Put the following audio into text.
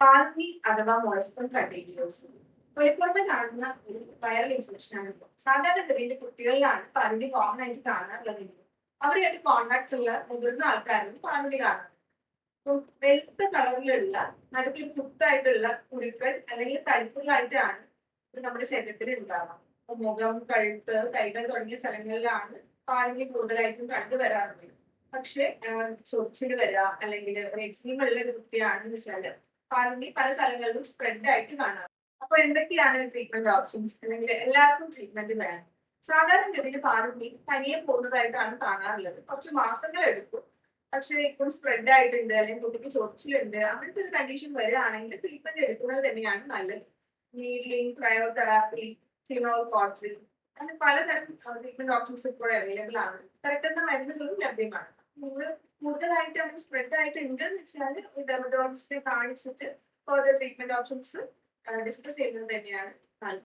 Party അഥവാ മൊളസ്കം കണ്ടീജിയോസ്. തൊലിപ്പുറമെ കാണുന്ന ഒരു വൈറൽ ഇൻഫെക്ഷൻ ആണ്. സാധാരണഗതിയിൽ കുട്ടികളിലാണ് പാർട്ടി കോമൺ ആയിട്ട് കാണാറുള്ളത് അവരുമായിട്ട് കോണ്ടാക്ട് ഉള്ള മുതിർന്ന ആൾക്കാരും പാർട്ടി കാണുന്നത് വെളുത്ത കളറിലുള്ള നടുക്കൊരു കുത്തായിട്ടുള്ള കുരുക്കൾ അല്ലെങ്കിൽ തരിപ്പുകളായിട്ടാണ് നമ്മുടെ ശരീരത്തിൽ ഉണ്ടാവുക മുഖം കഴുത്ത് കൈകൾ തുടങ്ങിയ സ്ഥലങ്ങളിലാണ് പാലുണ്ടി കൂടുതലായിട്ടും കണ്ടുവരാറുള്ളത് പക്ഷെ ചൊറിച്ചിൽ വരിക അല്ലെങ്കിൽ ഉള്ള ഒരു കുട്ടിയാണെന്ന് വെച്ചാൽ പാലുണ്ടി പല സ്ഥലങ്ങളിലും സ്പ്രെഡ് ആയിട്ട് കാണാം. അപ്പൊ എന്തൊക്കെയാണ് ട്രീറ്റ്മെന്റ് ഓപ്ഷൻസ് അല്ലെങ്കിൽ എല്ലാവർക്കും ട്രീറ്റ്മെന്റ് വേണം. സാധാരണഗതിയിൽ പാലുണ്ടി തനിയെ പോകുന്നതായിട്ടാണ് കാണാറുള്ളത്. കുറച്ച് മാസങ്ങൾ എടുക്കും. പക്ഷേ ഇപ്പം സ്പ്രെഡ് ആയിട്ടുണ്ട് അല്ലെങ്കിൽ കുട്ടിക്ക് ചൊറിച്ചിലുണ്ട് അങ്ങനത്തെ ഒരു കണ്ടീഷൻ വരികയാണെങ്കിൽ ട്രീറ്റ്മെന്റ് എടുക്കുന്നത് തന്നെയാണ് നല്ലത്. നീഡ്ലിംഗ് ക്രയോതെറാപ്പി ഫിനോൾ കോട്ടറി അങ്ങനെ പലതരം ട്രീറ്റ്മെന്റ് ഓപ്ഷൻസ് ഇപ്പോൾ അവൈലബിൾ ആണ്. തിരക്കുന്ന മരുന്നുകളും ലഭ്യമാണ്. നിങ്ങൾ കൂടുതലായിട്ട് അത് സ്പ്രെഡ് ആയിട്ട് ഉണ്ടെന്ന് വെച്ചാൽ ഒരു ഡെർമറ്റോളജിസ്റ്റിനെ കാണിച്ചിട്ട് ഫർദർ ട്രീറ്റ്മെന്റ് ഓപ്ഷൻസ് ഡിസ്കസ് ചെയ്യുന്നത് തന്നെയാണ് നല്ലത്.